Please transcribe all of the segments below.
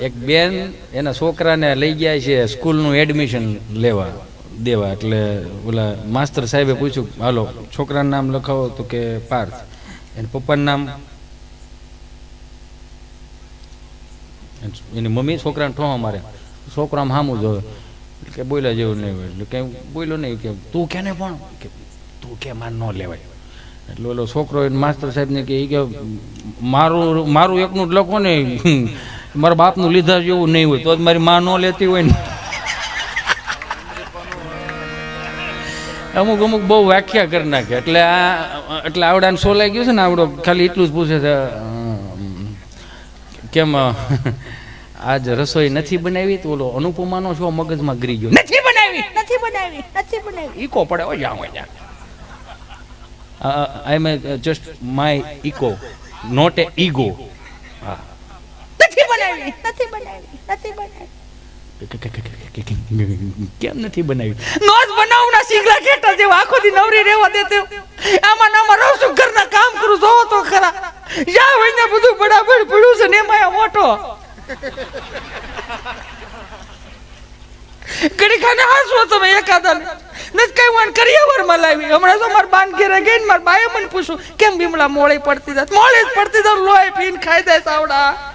એક બેન એના છોકરાને લઈ ગયા છે સ્કૂલનું એડમિશન લેવા, દેવા. એટલે ઓલા માસ્તર સાહેબે પૂછ્યું, હાલો, છોકરાનું નામ લખાવો. તો કે, પાર્થ. એને પપ્પાનું નામ? એની મમ્મી છોકરાને ઠોવા મારે. છોકરા આમ સામું જોવે એટલે કે બોલ્યા જેવું નહીં હોય. એટલે કંઈ બોલ્યો નહીં. કે, તું કેને પણ કે, તું કે માર ન લેવાય. એટલે ઓલો છોકરો એને માસ્તર સાહેબને કે એ કે, મારું મારું એકનું જ લખો ને. મારા બાપનું લીધા જેવું નહીં હોય તો જ મારી માં ન લેતી હોય ને. અમુક અમુક બહુ વ્યાખ્યા કરી નાખે એટલે આ એટલે આવડાને સોલાઈ ગયું છે ને આવડો ખાલી એટલું જ પૂછે છે કેમ આજ રસોઈ નથી બનાવી તો ઓલો અનુપમાનો છો મગજમાં ગરી ગયો. નથી બનાવી! નથી બનાવી નથી બનાવી. ઈકો પડે હો જાવ જા I am just my echo not a ego હા. બનાવી નથી બનાવી નથી બનાવી. કેમ નથી બનાવી? નોજ બનાવના શીંગલા ઘેટા જેવા, આખો દી નવરી રહેવા દેતે. આમાં નામાં રહું છું ઘરના કામ કરું, જોવો તો ખરા. જ્યાં હોય ને બધું બડાબડ પડ્યું છે ને એમાં મોટો. ઘડી ખાને હાસવો તમે એકાદા ને કઈ વાન કરી માં લાવી હમણાં તો માર બાન ઘેરે ગઈ ને માર બાએ મને પૂછ્યું, કેમ બીમલા મોળે પડતી જાત? મોળે જ પડતી જાત, લોહી પીન ખાઈ દે સાવડા.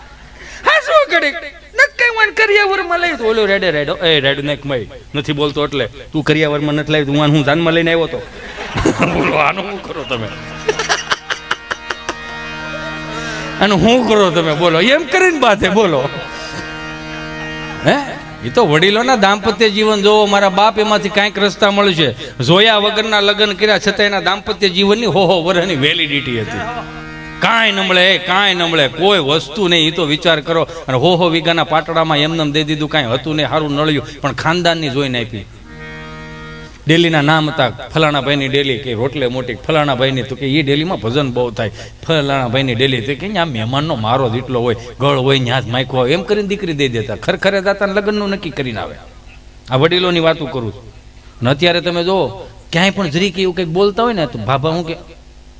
હાસવો ઘડી નત કઈ વાન કરિયાવરમાં લાવી તો ઓલો રેડે રેડો. એ રેડ નેક મય. નથી બોલતો એટલે. તું કરિયાવરમાં નથી લાવી તું હું જાનમાં લઈને આવ્યો તો. બોલો આનું શું કરો તમે? આનું શું કરો તમે? બોલો એમ કરીને બાતે બોલો. હે? એ તો વડીલોના દાંપત્ય જીવન જોવો મારા બાપ એમાંથી કાંઈક રસ્તા મળશે. જોયા વગરના લગ્ન કર્યા છતાં એના દાંપત્ય જીવનની હો હો વર્ષની વેલિડિટી હતી. કાંઈ નમળે કાંઈ નમળે કોઈ વસ્તુ નહીં એ તો વિચાર કરો. અને હો હો, વીઘાના પાટડામાં એમને દે દીધું, કાંઈ હતું નહીં સારું નળ્યું, પણ ખાનદાનની જોઈને આપી. ડેલીના નામ હતા, ફલાણા ભાઈની ડેલી કે રોટલે મોટી, ફલાણા ભાઈની તો કે એ ડેલીમાં ભજન બહુ થાય. ફલાણા ભાઈની ડેલી તો કે આ મહેમાનનો મારો જ એટલો હોય, ગળ હોય ન્યાજ માયકો હોય એમ કરીને દીકરી દઈ દેતા. ખરખરે દાતા લગ્નનું નક્કી કરીને આવે. આ વડીલોની વાતો કરું છું. અને અત્યારે તમે જુઓ, ક્યાંય પણ જરીક એવું કંઈક બોલતા હોય ને, તો ભાભા હું કે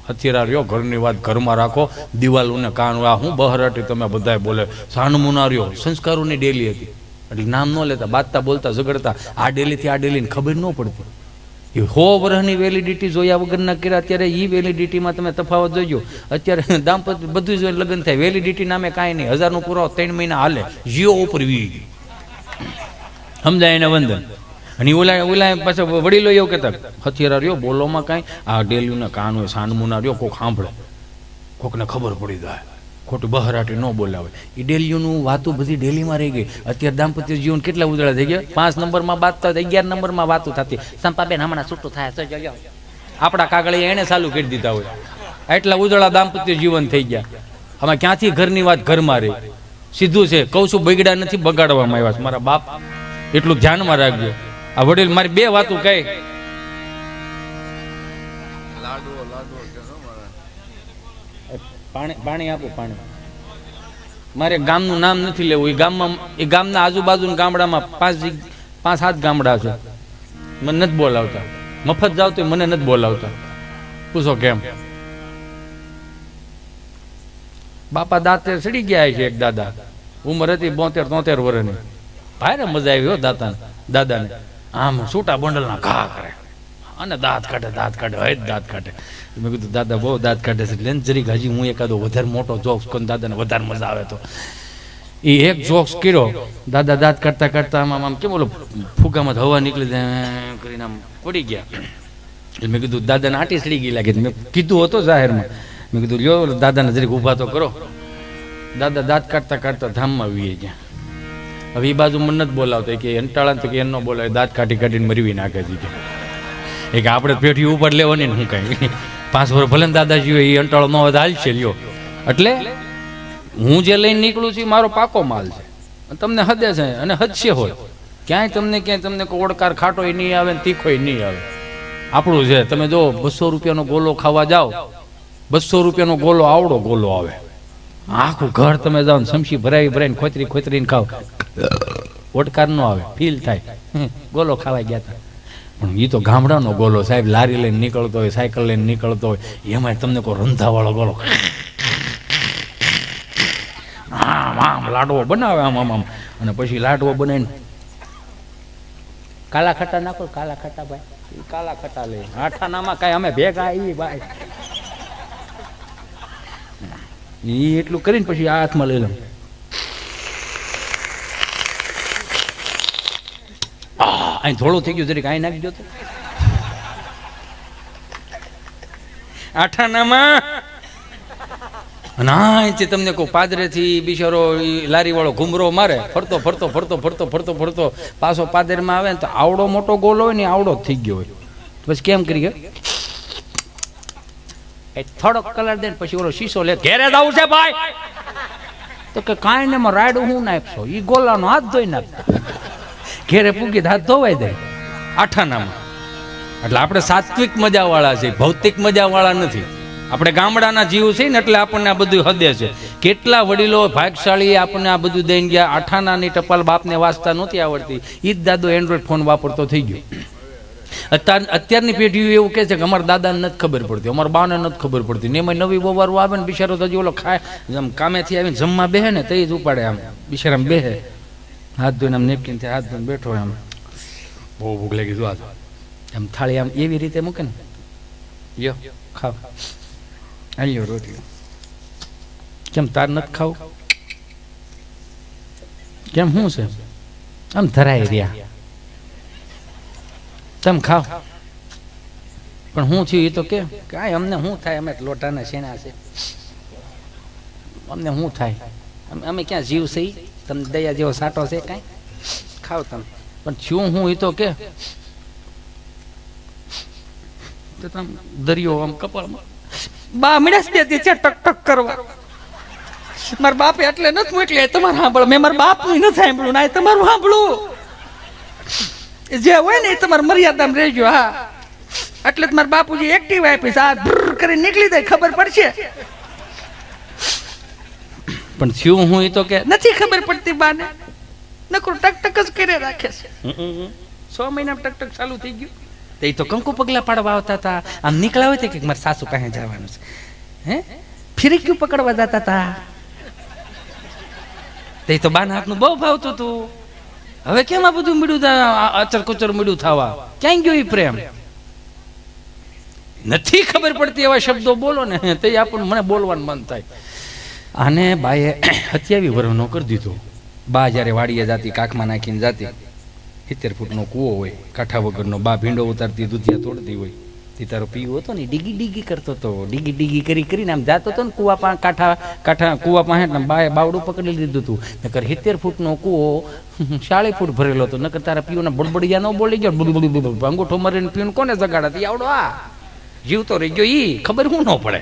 હથિયાર રહ્યો ઘરની વાત ઘરમાં રાખો, દિવાલોને કાન આ હું બહરાટી તમે બધાય બોલે. સાનમુના રહ્યો સંસ્કારોની ડેલી હતી. એટલે નામ ન લેતા બાતતા બોલતા, ઝઘડતા, આ ડેલીથી આ ડેલીને ખબર ન પડતી. એ હો વર્ષની વેલિડિટી જોયા વગરના કર્યા, અત્યારે એ વેલિડિટીમાં તમે તફાવત જોજો. અત્યારે દાંપત્ય બધું જ લગ્ન થાય. વેલિડિટી નામે કાંઈ નહીં. હજારનો પૂરો ત્રણ મહિના હાલે. જીઓ ઉપર વી સમજાય એને વંદન? અને ઓલા ઓલા પાછા વડીલો એવું કહેતા, હથિયાર રહ્યો બોલોમાં કાંઈ? આ ડેલીના કાન હોય સાનમુના રહ્યો કોક સાંભળે. કોકને ખબર પડી જાય. ખોટું બહરાટી ન બોલાવે. એ ડેલીઓનું વાતું બધી ડેલીમાં રહી ગઈ. અત્યારે દાંપત્ય જીવન કેટલા ઉજળા થઈ ગયા? પાંચ નંબરમાં વાત થાય અગિયાર નંબરમાં વાતો થતી. સંપાબેન, હમણાં છૂટું થાય. આપણા કાગળે એને ચાલુ કરી દીધા હોય. એટલા ઉજળા દાંપત્ય જીવન થઈ ગયા. હવે ક્યાંથી ઘરની વાત ઘરમાં રહી સીધું છે. કહું છું બગડ્યા નથી, બગાડવામાં આવ્યા મારા બાપ એટલું ધ્યાનમાં રાખજો. આ વડીલ મારી બે વાતો કહી. પાણી પાણી આપો પાણી. મારે ગામનું નામ નથી લેવું. એ ગામમાં એ ગામના આજુબાજુ ગામડામાં પાંચ પાંચ સાત ગામડા છે. મને નથી બોલાવતા. મફત જાવ તો મને નથી બોલાવતા. પૂછો કેમ? બાપા દાંતે સડી ગયા છે એક દાદા. ઉંમર હતી બોતેર તોતેર વર્ષની ભારે મજા આવી હો દાતા દાદાને. આમ છૂટા બંડલના ઘા કરે. અને દાંત કાઢે દાંત કાઢે હે દાંત કાઢે. મેં કીધું, દાદા, બહુ દાંત કાઢે છે. લેન જરીક હજી હું એકાદો વધારે મોટો જોક્સ કરું, દાદાને વધારે મજા આવે તો. એ એક જોક્સ કર્યો. દાદા, દાંત કાઢતા કાઢતા આમ આમ કેમ બોલો ફુગામાં હવા નીકળી જાય? કરીને આમ પડી ગયા. એટલે મેં કીધું, દાદાને આટી સડી ગઈ લાગે. મેં કીધું હતો જાહેરમાં. મેં કીધું, લ્યો, દાદાને જરીક ઊભા તો કરો. દાદા દાંત કાઢતા કાઢતા ધામમાં વીએ ગયા. હવે એ બાજુ મને નથી બોલાવતા. કે અંટાળા તો કે એનો બોલાવે દાંત કાઢી કાઢીને મરવી નાખે છે કે. એ આપણે પેઢી ઉપર લેવાની હું કઈ. પાંચ વર્ષ ભલે દાદાજી હોય એ અંટાળો ન હોય હાલશે લ્યો. એટલે હું જે લઈને નીકળું છું એ મારો પાકો માલ છે. તમને હદે છે અને હદશે હોય. ક્યાંય તમને ક્યાંય તમને કોઈ ઓડકાર ખાટો નહીં આવે ને તીખો નહીં આવે. આપણું છે, તમે જો બસો રૂપિયાનો ગોલો ખાવા જાઓ, બસો રૂપિયાનો ગોલો, આવડો ગોલો આવે. આખું ઘર તમે જાઓ ને સમસી ભરાવી ભરાવીને ખોતરી ખોતરીને ખાવ ઓડકાર નો આવે, ફીલ થાય. ગોલો ખાવા ગયા પણ એ તો ગામડાનો ગોલો, સાહેબ, લારી લઈને નીકળતો હોય, સાયકલ લઈને નીકળતો હોય એમાં તમને કોઈ રંધાવાળો ગોલો આમ આમ, લાડવો બનાવે, આમ આમ આમ. અને પછી લાડવો બનાવીને કાલા ખટા નાખો, કાલા ખટા ભાઈ. કાલા ખટા લે. આઠાનામાં કાંઈ અમે ભેગા આવી ભાઈ. એ એટલું કરીને પછી હાથમાં લઈ લઉં અહીં થોડું થઈ ગયું, જરીક અહીં નાખી દો તો. આઠાનામાં. અહીંથી તમને કહું, પાદરેથી બિચારો લારીવાળો ઘૂમરો મારે, ફરતો ફરતો ફરતો ફરતો ફરતો ફરતો, પાછો પાદરમાં આવે ને તો આવડો મોટો ગોલ હોય ને આવડો જ થઈ ગયો હોય. પછી કેમ કરી ગયો થોડોક કલર દે પછી ઓલો શીશો લે, ઘેરે જવું છે ભાઈ. તો કે કાંઈ ને રાયડું હું નાખશો? એ ગોલાનો હાથ ધોઈ નાખતો ઘેરે પૂગી હાથ ધોવાઈ દે. આઠાનામાં. એટલે આપણે સાત્વિક મજાવાળા છે ભૌતિક મજાવાળા નથી. આપણે ગામડાના જીવ છે ને એટલે આપણને આ બધું હદે છે. કેટલા વડીલો ભાગશાળી આપણને આ બધું દઈને ગયા, આઠાનાની ટપાલ બાપને વાંચતા નહોતી આવડતી. એ જ દાદો એન્ડ્રોઈડ ફોન વાપરતો થઈ ગયો. અત્યાર, અત્યારની પેઢીઓ એવું કહે છે કે અમારા દાદાને નથી ખબર પડતી, અમારા બાને નથી ખબર પડતી. ને એમાં નવી બોવારો આવે ને બિચારો તો હજી ઓલો ખાય કામેથી આવીને જમવા બેહે ને તે જ ઉપાડે આમ બિચારા બેહે. હાથ ધોઈને આમ નેપકીનથી હાથ ધોઈને બેઠો એમ બહુ ભૂખ લાગી જો આજ. એમ થાળી આમ એવી રીતે મૂકે ને. યો ખાવ. આલ્યો રોટલી. કેમ તાર નથી ખાવ? કેમ શું છે? આમ ધરાય રહ્યા. તમે ખાવ. પણ હું થયું એ તો કે કાંઈ અમને શું થાય? અમે લોટાના શેના છે. અમને શું થાય? અમે ક્યાં જીવ છે? તમને દયા જેવો સાટો છે કાંઈ? ખાવ તમે. પણ થયું હું એ તો કે દરિયો આમ કપાળમાં. બા મીણસ દેતી છે, ટક ટક કરવા. મારા બાપે એટલે નથી મોકલી તમારે સાંભળો મેં મારા બાપનું નથી સાંભળ્યું ના તમારું સાંભળું જે હોય ને એ તમારે મર્યાદામાં રહેજો, હા. એટલે તમારા બાપુજી એક્ટિવ આપીશ આ કરી નીકળી જાય, ખબર પડશે. પણ થયું હું એ તો કે નથી ખબર પડતી બાને. નકરું ટક ટક જ કરે રાખે છે. છ મહિના ટક ટક ચાલુ થઈ ગયું. તે તો કંકુ પગલા પાડવા આવતા હતા. આમ નીકળ્યા હોય કે મારા સાસુ પાસે જવાનું છે. હે? ફિરક્યું પકડવા જતા હતા? તે તો બાના હાથનું બહુ ભાવતું હતું. હવે કેમ આ બધું મળ્યું અચર કુચર મળ્યું થવા? ક્યાં ગયો એ પ્રેમ? નથી ખબર પડતી એવા શબ્દો બોલો ને. તે આપણને મને બોલવાનું મન થાય. આને બાએ હત્યાવી વર્ષનો કરી દીધો. બા જ્યારે વાડીએ જાતી, કાખમાં નાખીને જાતી, સિત્તેર ફૂટનો કૂવો હોય, કાંઠા વગરનો બા ભીંડો ઉતારતી, દૂધિયા તોડતી હોય. તે તારો પીવો હતો ને, ડીગી ડીગી કરતો હતો. ડીગી ડીગી કરી કરીને આમ જાતો હતો ને, કૂવા પા, કાંઠા કાંઠા, કૂવા પાસે ને બાએ બાવડું પકડી લીધું હતું નકર સિત્તેર ફૂટનો કૂવો ચાળી ફૂટ ભરેલો હતો. નકર તારા પીઓના બડબડિયા ન બોલી ગયો બુડ બુડ બુડ અંગૂઠો મરીને પીવું કોને જગાડાતી આવડો આ. જીવતો રહી ગયો ઈ. ખબર શું ન પડે.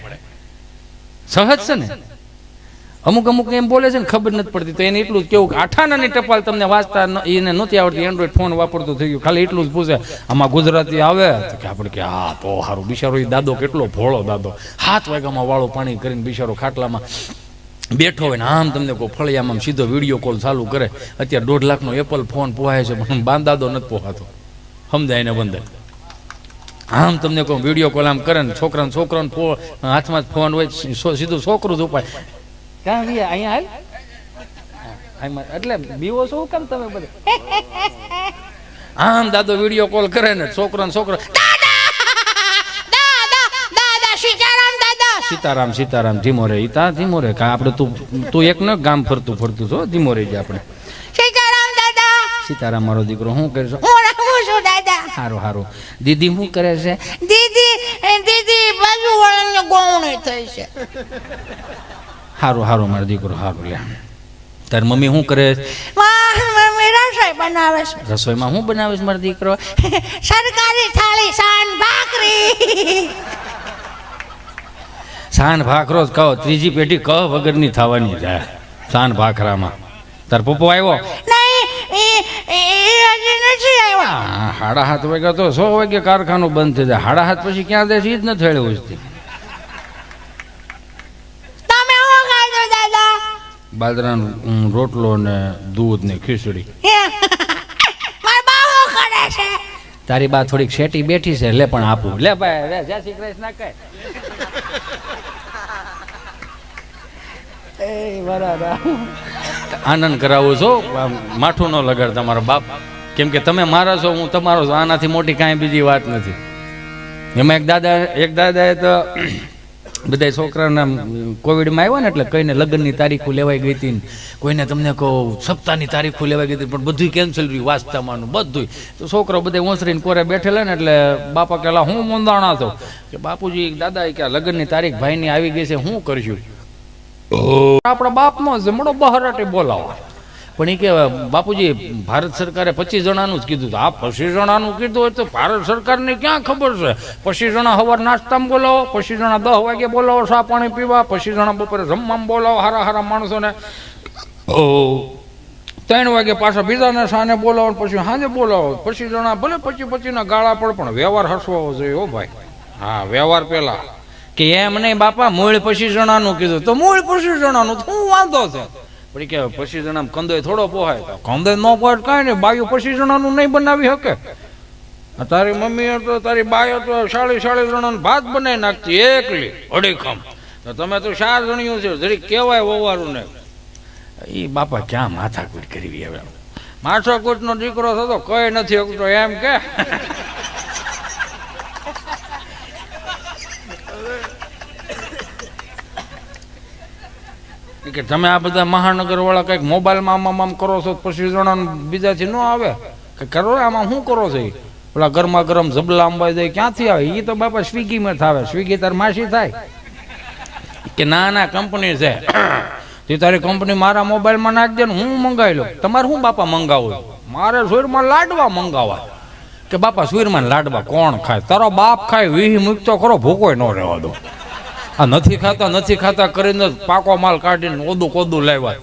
સહજ છે ને? અમુક અમુક એમ બોલે છે ને, ખબર નથી પડતી. તો એને એટલું જ કેવું કે આઠાનાની ટપાલ તમને વાંચતા એને નથી આવડતી. એન્ડ્રોઈડ ફોન વાપરતો થઈ ગયો. ખાલી એટલું જ પૂછે, આમાં ગુજરાતી આવે? કે આપણે કે, હા, તો સારું બિચારો દાદો કેટલો ભોળો દાદો. હાથ વાગ્યામાં વાળું પાણી કરીને બિચારો ખાટલામાં બેઠો હોય ને, આમ તમને કોઈ ફળિયામાં સીધો વીડિયો કોલ ચાલુ કરે. અત્યારે દોઢ લાખનો એપલ ફોન પોહાય છે, પણ બાંધાદો નથી પોહાતો. સમજાય ને બંધ આમ તમને કોઈ વીડિયો કોલ આમ કરે ને, છોકરાને છોકરાને હાથમાં જ ફોન હોય, સીધું છોકરું જ ઉપાય ક્યાં ગયા અહીંયા હાલ. એટલે બીવો શું કેમ તમે બધે? આમ દાદો વીડિયો કોલ કરે ને છોકરો ને છોકરો દાદા દાદા! સીતારામ સીતારામ ધીમો રે ઈતા ધીમો રે કા આપણે તું તું એક ન ગામ ફરતું ફરતું છો ધીમો રહી જાય આપણે. સીતારામ દાદા! સીતારામ મારો દીકરો શું કરે છે હું રહું છું દાદા! સારું સારું દીદી શું કરે છે? દીદી દીદી બાજુ વાળાને ગોવણી થઈ છે. હારું હારું મારો દીકરો હારું લે. તાર મમ્મી શું કરે છે? રસોઈ બનાવે છે. રસોઈમાં શું બનાવે છે મારો દીકરો? સરકારી થાળી સાન ભાખરી. સાન ભાખરો જ કહો ત્રીજી પેઢી કહ વગરની થવાની છે. સાન ભાખરામાં. તાર પપ્પો આવ્યો? સાડા સાત વાગ્યા તો સો વાગે કારખાનું બંધ થઈ જાય. સાડા સાત પછી ક્યાં દે એ જ નથી થયેલું ઉજતી બાજરાનો રોટલો ને દૂધ ને ખીચડી. તારી બા થોડીક શેટી બેઠી છે લે પણ આપું. લે ભાઈ લે જય શ્રી કૃષ્ણ કહે. એ બરાબર આનંદ કરાવું છો. માઠું ન લગાડ તમારો બાપ. કેમ કે તમે મારા છો હું તમારો છો. આનાથી મોટી કાંઈ બીજી વાત નથી. એમાં એક દાદા એક દાદાએ તો બધા છોકરાના કોવિડમાં આવ્યા ને એટલે કોઈને લગ્નની તારીખો લેવાઈ ગઈ હતી ને કોઈને તમને કહો સપ્તાહની તારીખો લેવાઈ ગઈ હતી પણ બધું કેન્સલ રહ્યું વાસ્તવમાંનું બધું તો છોકરો બધા ઓસરીને કોરે બેઠેલા ને એટલે બાપા કહેલા હું મોંદાણા હતો કે બાપુજી દાદા કે લગ્નની તારીખ ભાઈની આવી ગઈ છે હું કરશું? આપણા બાપનો જમણો બહારાટે બોલાવો. પણ એ કે બાપુજી, ભારત સરકારે પચીસ જણાનું જ કીધું. આ પચીસ જણાનું કીધું હોય તો ભારત સરકારને ક્યાં ખબર છે? પચીસ જણા સવાર નાસ્તામાં બોલાવો, પચીસ જણા દસ વાગે બોલાવો ચા પાણી પીવા, પચીસ જણા બપોરે જમવામાં બોલાવો, હારા હારા માણસોને. ઓ, ત્રણ વાગે પાછા બીજાને સાને બોલાવો પછી સાંજે બોલાવો. પચીસ જણા ભલે પછી પછીના ગાળા પડ, પણ વ્યવહાર હસવો જોઈએ હો ભાઈ. હા, વ્યવહાર પેલા કે એમ નહીં, બાપા, મૂળ પચીસ જણાનું કીધું. તો મૂળ પચીસ જણાનું શું વાંધો છે? પણ કે પછી જણા કંદોય થોડો પોહાય તો. કંદોય ન પોહાય કાંઈ નહીં, બાયું પછી જણાનું નહીં બનાવી શકે. તારી મમ્મી તો, તારી બાયો તો સાડી સાડી જણાનું ભાત બનાવી નાખતી, એકલી, અડીખમ. તો તમે તો ચાર જણિયું છે જરી કહેવાય વવારું ને. એ બાપા ક્યાં માથાકૂટ કરવી હવે? માથાકૂટનો દીકરો થતો કઈ નથી એમ કે? કે તમે આ બધા મહાનગર વાળા કંઈક મોબાઈલમાં આમ આમ કરો છો પછી જણા બીજાથી ન આવે. કે કરો, આમાં શું કરો છો પેલા ગરમા ગરમ જબલા અંબાઈ જાય, ક્યાંથી આવે? એ તો બાપા સ્વિગીમાં થાવે. સ્વિગી તાર માસી થાય. કે ના ના, કંપની છે. તે તારી કંપની મારા મોબાઈલમાં નાખજે ને હું મંગાવી લઉં. તમારે શું બાપા મંગાવું મારે સુરમાં લાડવા મંગાવવા. કે બાપા સુરમાં લાડવા કોણ ખાય? તારો બાપ ખાય, વીહી મૂકતો ખરો ભૂકોય ન રહેવા દો. આ નથી ખાતા નથી ખાતા કરીને પાકો માલ કાઢીને ઓદું કોદું લાવ્યા.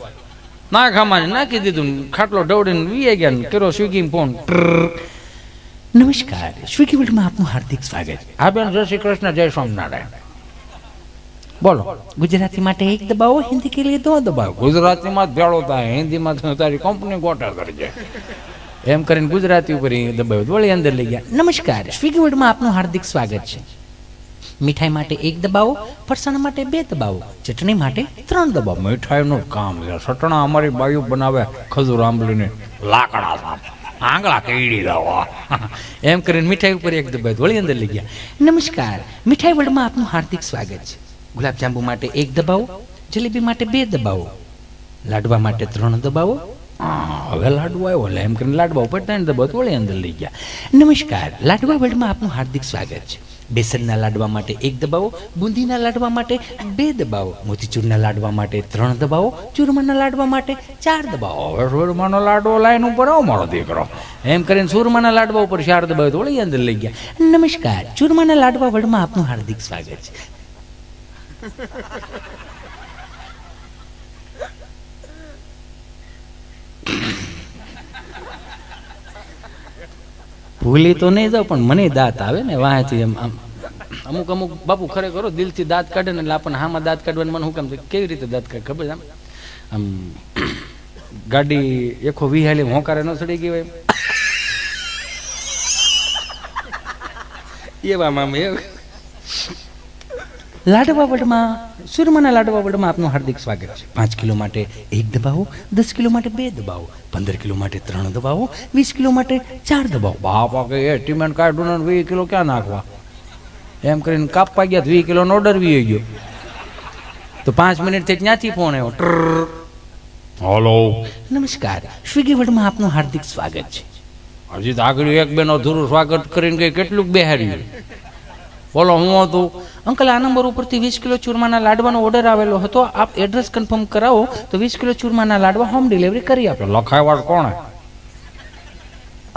ના ખામાને નાખી દીધું. ખાટલો ઢવડીને વીએ ગયા કર્યો સ્વિગી ફોન. નમસ્કાર. સ્વિગી વર્લ્ડમાં આપનું હાર્દિક સ્વાગત. હા બેન જય શ્રી કૃષ્ણ જય સ્વામિનારાયણ. બોલો. ગુજરાતી માટે એક દબાવો હિન્દી કે લીધો દો દબાવો? ગુજરાતીમાં ભેળો થાય. હિન્દીમાં તારી કંપની ગોટા કરજે. એમ કરીને ગુજરાતી ઉપર દબાવ્યું. વળી અંદર લઈ ગયા. નમસ્કાર. સ્વિગી વર્લ્ડમાં આપનું હાર્દિક સ્વાગત છે. મીઠાઈ માટે એક દબાવો ફરસાણ માટે બે દબાવો ચટણી માટે ત્રણ દબાવો. મીઠાઈનું કામ છે. સટણા અમારી બાયુ બનાવે ખજૂર આંબલીને. લાકડા સાપ. આંગળા કઈડી દવા એમ કરીને મીઠાઈ ઉપર એક દબાવ્યું વળી અંદર લઈ ગયા. નમસ્કાર મીઠાઈ વર્લ્ડમાં આપનું હાર્દિક સ્વાગત છે. ગુલાબજાંબુ માટે એક દબાવો જલેબી માટે બે દબાવો લાડવા માટે ત્રણ દબાવો. હા, હવે લાડવા આવ્યો. એટલે એમ કરીને લાડવા ઉપર ત્રણ દબાવો વળી અંદર લઈ ગયા. નમસ્કાર લાડવા વર્લ્ડમાં આપનું હાર્દિક સ્વાગત છે. બેસનના લાડવા માટે એક દબાવો બુંદીના લાડવા માટે બે દબાવો મોતીચૂરના લાડવા માટે ત્રણ દબાવો ચૂરમાના લાડવા માટે ચાર દબાવો. હવે સુરમાનો લાડવો લાઈન ઉપર આવો મારો દીકરો. એમ કરીને સુરમાના લાડવા ઉપર ચાર દબાવ વળી અંદર લઈ ગયા. નમસ્કાર ચૂરમાના લાડવા વડમાં આપનું હાર્દિક સ્વાગત છે. ભૂલી તો નહીં જાઉં પણ મને દાંત આવે ને વાંચી એમ આમ. અમુક અમુક બાપુ ખરેખર દિલથી દાંત કાઢે ને એટલે આપણને હામાં દાંત કાઢવાનું મને હું કામ કેવી રીતે દાંત કાઢે ખબર આમ? આમ ગાડી એકો વિહાલી હોંકારે ન ચડી ગઈ હોય એવામાં એમ. એવું લાડવા વડમાં સુરમાના લાડવા વડમાં આપનું હાર્દિક સ્વાગત છે. પાંચ કિલો માટે એક દબાવો દસ કિલો માટે બે દબાવો પંદર કિલો માટે ત્રણ દબાવો વીસ કિલો માટે ચાર દબાવો. બાપા કે એ ટીમેન્ટ કાઢું ને વીસ કિલો ક્યાં નાખવા? એમ કરીને કાપવા ગયા વીસ કિલો નો ઓર્ડર વી ગયો. તો પાંચ મિનિટથી ત્યાંથી ફોન આવ્યો. હલો નમસ્કાર. સ્વિગી વર્લ્ડમાં આપનું હાર્દિક સ્વાગત છે. હજી તો આગળ એક બેનો અધૂરું સ્વાગત કરીને કઈ કેટલું બેહાર્યું બોલો હું હતું અંકલ આ નંબર ઉપરથી વીસ કિલો ચૂરમાના લાડવાનો ઓર્ડર આવેલો હતો. આપ એડ્રેસ કન્ફર્મ કરાવો તો વીસ કિલો ચૂરમાના લાડવા હોમ ડિલિવરી કરી આપો. લખાયવાળ કોણ?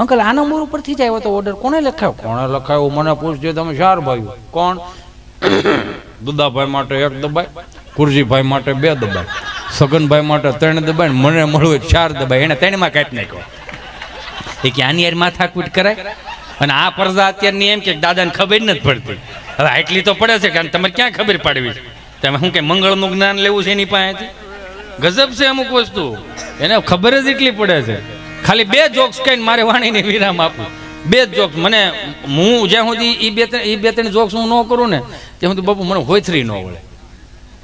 અંકલ આ નંબર ઉપરથી જ આવ્યો તો ઓર્ડર કોણે લખાયો? કોણે લખાયો મને પૂછજો તમે ચાર ભાઈઓ. કોણ? દુદાભાઈ માટે એક દબાય કુરજીભાઈ માટે બે દબાય સગનભાઈ માટે ત્રણ દબાય મને મળવું ચાર દબાય. એને ત્રણમાં કાઢી નાખ્યો એ કે આની યાર માથાકૂટ કરાય? અને આ પરદા અત્યારની એમ કે દાદાને ખબર નથી પડતી. હવે આટલી તો પડે છે કારણ તમારે ક્યાં ખબર પાડવી છે? તમે શું કે મંગળનું જ્ઞાન લેવું છે એની પાસેથી? ગજબ છે અમુક વસ્તુ. એને ખબર જ એટલી પડે છે. ખાલી બે જોક્સ કહીને મારે વાણીને વિરામ આપું. બે જ જોક્સ મને હું જ્યાં સુધી એ બે ત્રણ એ બે ત્રણ જોક્સ હું ન કરું ને, ત્યાં સુધી બાપુ મને હોયથરી ન વળે.